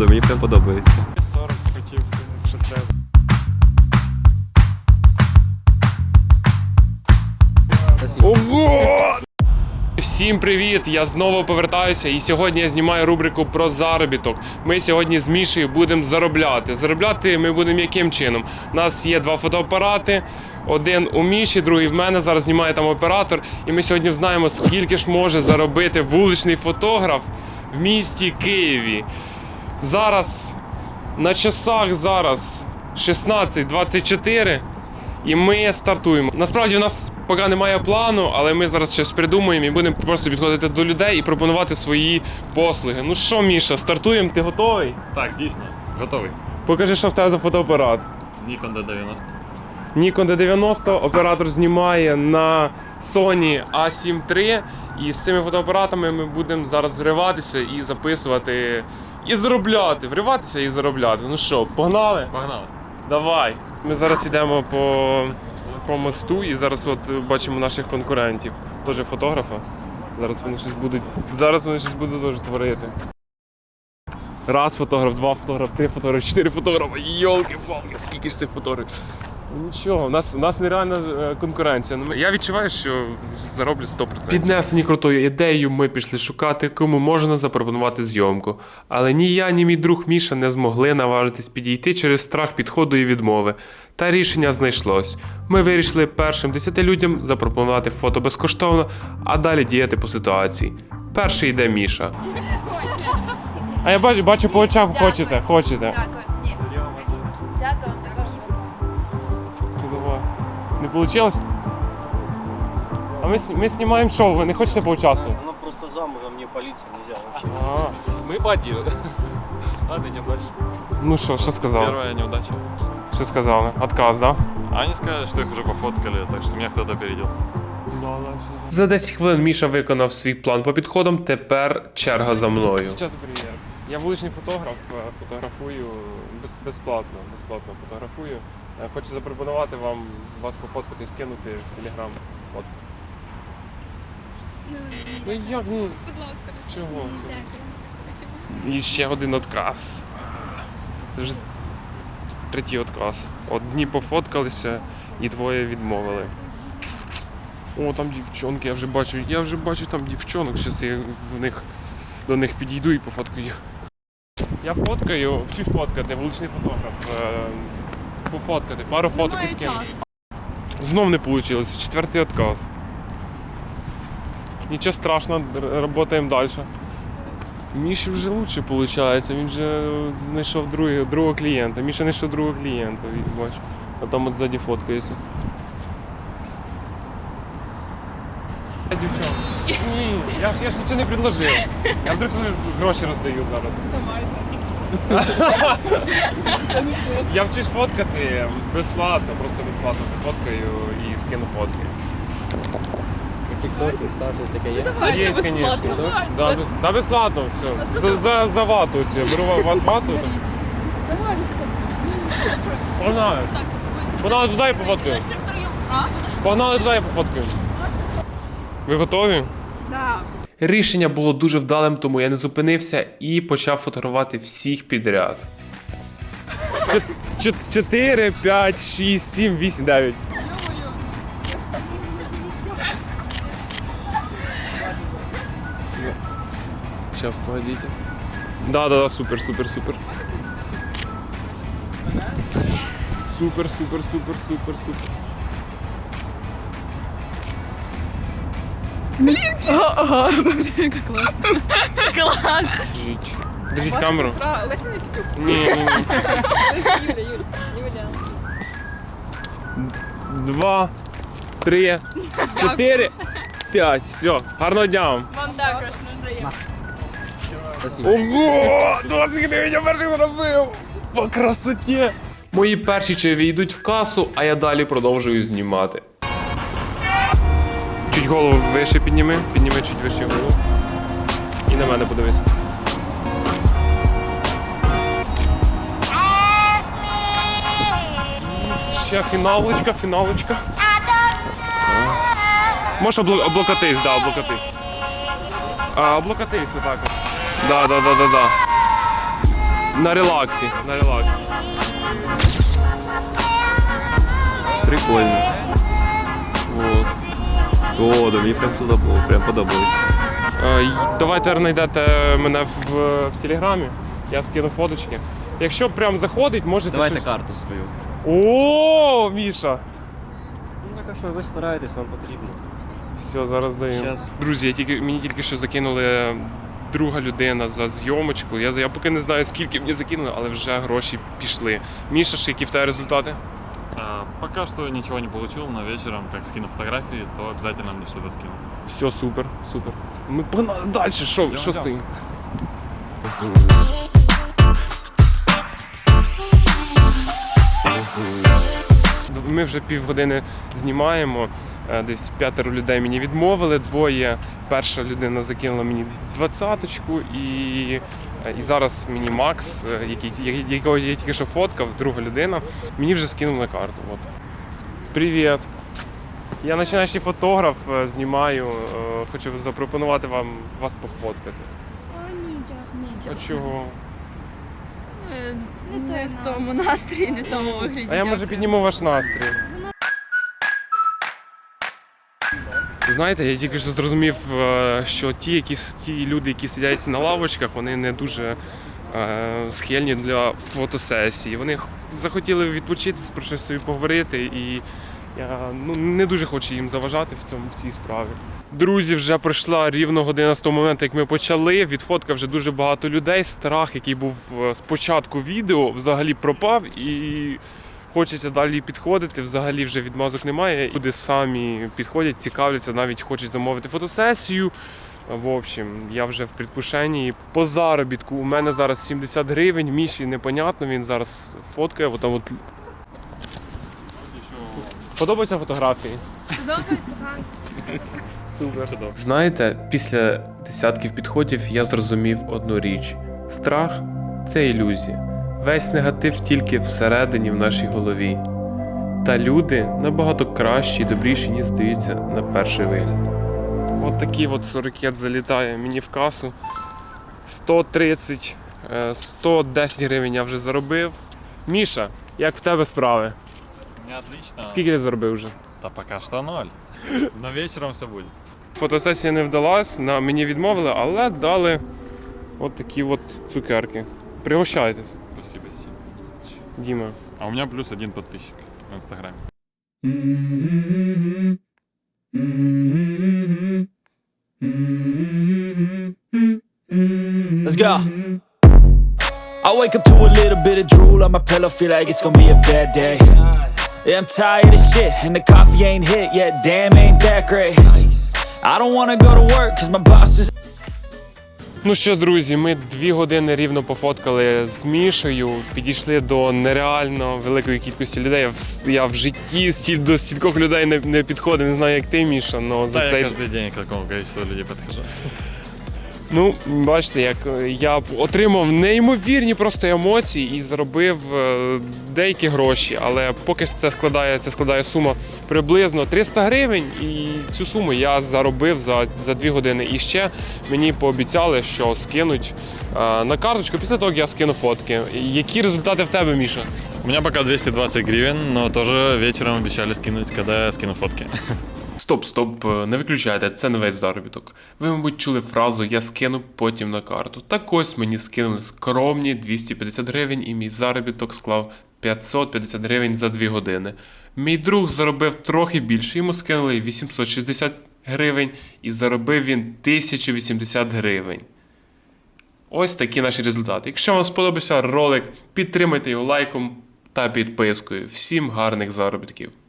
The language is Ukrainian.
походу, мені прям подобається. 40 хотів, якщо треба. Ого! Всім привіт! Я знову повертаюся, і сьогодні я знімаю рубрику про заробіток. Ми сьогодні з Мішею будемо заробляти. Заробляти ми будемо яким чином? У нас є два фотоапарати. Один у Міші, другий в мене. Зараз знімає там оператор. І ми сьогодні знаємо, скільки ж може заробити вуличний фотограф в місті Києві. Зараз на часах зараз 16.24. І ми стартуємо. Насправді в нас поки немає плану, але ми зараз щось придумаємо і будемо просто підходити до людей і пропонувати свої послуги. Ну що, Міша, стартуємо? Ти готовий? Так, дійсно. Готовий. Покажи, що в тебе за фотоапарат. Nikon D90. Nikon D90 оператор знімає на Sony A7 III. І з цими фотоапаратами ми будемо зараз вриватися і записувати, і заробляти. Вриватися і заробляти. Ну що, погнали? Погнали. Давай. Ми зараз йдемо по, по мосту і зараз от бачимо наших конкурентів, теж фотографа. Зараз вони щось будуть. Зараз вони щось будуть теж творити. Раз фотограф, два фотограф, три фотограф, чотири фотографа. Йолки-палки, скільки ж цих фотографів. Нічого, у нас, у нас нереальна е, конкуренція. Ну, Я відчуваю, що зароблю 100%. Піднесені крутою ідеєю, ми пішли шукати, кому можна запропонувати зйомку. Але ні я, ні мій друг Міша не змогли наважитись підійти через страх підходу і відмови. Та рішення знайшлось. Ми вирішили першим десяти людям запропонувати фото безкоштовно, а далі діяти по ситуації. Перший йде Міша. А я бачу, бачу по очам хочете, хочете. Не вийшло? А ми, с- ми знімаємо шоу, ви не хочете поучаствувати? Ну просто замужем мне полиция нельзя вообще. А, Мы по делу. Ладно, идем дальше. ну що, що сказали? Первая неудача. Що сказали? Отказ, да? А они сказали, что их уже пофоткали, так что меня кто-то опередил. За 10 хвилин Міша виконав свій план по підходам, тепер черга за мною. Чати привіт. Я вуличний фотограф, е, фотографую без- безплатно, безплатно фотографую. Е, Хочу запропонувати вам вас пофоткати і скинути в телеграм фотку. Ну, Ну як ні? будь ласка. Чого? Дякую. І ще один отказ. Це вже третій отказ. Одні пофоткалися і двоє відмовили. О, там дівчонки, я вже бачу. Я вже бачу там дівчонок. Зараз я в них, до них підійду і пофоткаю. Я фоткаю, вчусь фоткати, вуличний фотограф. Е, пофоткати, пару фоток і скину. Знов не вийшло, четвертий отказ. Нічого страшного, працюємо далі. Міші вже лучше виходить, він вже знайшов другого, другого клієнта. Міша знайшов другого клієнта, він бачиш. А там от ззаді фоткається. Дівчонка. Ні, я ж, я ж нічого не предложив. Я вдруг собі гроші роздаю зараз. Я вчусь фоткати безплатно, просто безплатно пофоткаю і скину фотки. Тикток, Инста, что таке є? Є, звісно. Да, да, безплатно все. За, за, за вату ці. Беру ва- вас вату. Погнали. Погнали туди і пофоткаю. Погнали туди і пофоткаю. Ви готові? Так. Рішення було дуже вдалим, тому я не зупинився і почав фотографувати всіх підряд. Чотири, п'ять, шість, сім, вісім, дев'ять. Сейчас, погодите. Да, да, да, супер, супер, супер. Супер, супер, супер, супер, супер. Клас. Держіть. Держіть камеру. Леся на Ютуб. Ні, ні, ні. Юля, Юля. Юля. Два, три, чотири, п'ять. Все. Гарного дня вам. Вам також не. Ого! 20 гривень я перший заробив! По красоті! Мої перші чайові йдуть в касу, а я далі продовжую знімати. Чуть голову вище підніми, підніми чуть вище голову. І на мене подивись. Ще фіналочка, фіналочка. Можеш обло- облокатись, да, облокатись. А, облокатись отак от. Да, да, да, да, да. на релаксі. На релаксі. Прикольно. Вот. О, да мені прям було, прям подобається. Е, Давайте знайдете мене в, в телеграмі. Я скину фоточки. Якщо прям заходить, можете. Давайте щось- карту свою. О, Міша! Ну так а що, ви стараєтесь, вам потрібно. Все, зараз даю. Щас. Друзі, я тільки, мені тільки що закинули друга людина за зйомочку. Я, я поки не знаю, скільки мені закинули, але вже гроші пішли. Міша, ж які в тебе результати? Пока что ничего не получил, но вечером, как скину фотографии, то обязательно мне что-то скинут. Все, супер, супер. Ми погнали далі. Що, що йдемо. Ми вже півгодини знімаємо. Е, Десь п'ятеро людей мені відмовили, двоє. Перша людина закинула мені двадцяточку, і, і зараз мені Макс, е, який, я- якого я тільки що фоткав, друга людина, мені вже скинули карту. От. Привіт. Я починаючий фотограф, е, знімаю. е, Хочу запропонувати вам вас пофоткати. О, ні, дякую. Ні, А чого? Е, Не той в тому настрої, не в тому вигляді. А я може підніму ваш настрій. Знаєте, я тільки що зрозумів, е, що ті, які ті люди, які сидять на лавочках, вони не дуже е, схильні для фотосесії. Вони захотіли відпочити, про щось собі поговорити, і я ну, не дуже хочу їм заважати в цьому в цій справі. Друзі, вже пройшла рівно година з того моменту, як ми почали. Відфоткав вже дуже багато людей. Страх, який був е, з початку відео, взагалі пропав і. Хочеться далі підходити, взагалі вже відмазок немає. Люди самі підходять, цікавляться, навіть хочуть замовити фотосесію. В общем, я вже в предвкушенні. По заробітку у мене зараз 70 гривень, Міші непонятно, він зараз фоткає. От там от... Подобаються фотографії? Подобається, так. Супер. Знаєте, після десятків підходів я зрозумів одну річ: страх це ілюзія. Весь негатив тільки всередині в нашій голові. Та люди набагато кращі і добріші, ніж здаються на перший вигляд. От такий от сорокет залітає мені в касу. 130, е, 110 гривень я вже заробив. Міша, як в тебе справи? Отлично. Скільки ти заробив вже? Да пока что ноль. Но вечером все будет. Фотосесія не вдалась, на мені відмовили, але дали от такі от цукерки. Пригощайтесь, Спасибо, Стив. Діма. А у меня плюс один подписчик в Инстаграме. Let's go. I wake up to a little bit of drool on my pillow, feel like it's gonna be a bad day. Yeah, I'm tired of shit, and the coffee ain't hit yet, damn, ain't that great. I don't wanna go to work, cause my boss is Ну що, друзі, ми дві години рівно пофоткали з Мішею, підійшли до нереально великої кількості людей. Я в, я в житті стіль, до стількох людей не, не підходив, не знаю, як ти, Міша, але за Да, цей я каждый день к такому количеству людей подхожу. Ну, бачите, як е, я отримав неймовірні просто емоції і заробив е, деякі гроші, але поки що це складає, це складає сума приблизно 300 гривень, і цю суму я заробив за, за 2 години. І ще мені пообіцяли, що скинуть е, на карточку після того, я скину фотки. Які результати в тебе, Міша? У меня пока 220 гривен, но тоже вечером обещали скинуть, когда я скину фотки. Стоп, стоп, е, не виключайте, це не весь заробіток. Ви, мабуть, чули фразу Я скину потім на карту. Так ось мені скинули скромні 250 гривень, і мій заробіток склав 550 гривень за 2 години. Мій друг заробив трохи більше, йому скинули 860 гривень, і заробив він 1080 гривень. Ось такі наші результати. Якщо вам сподобався ролик, підтримайте його лайком та підпискою. Всім гарних заробітків!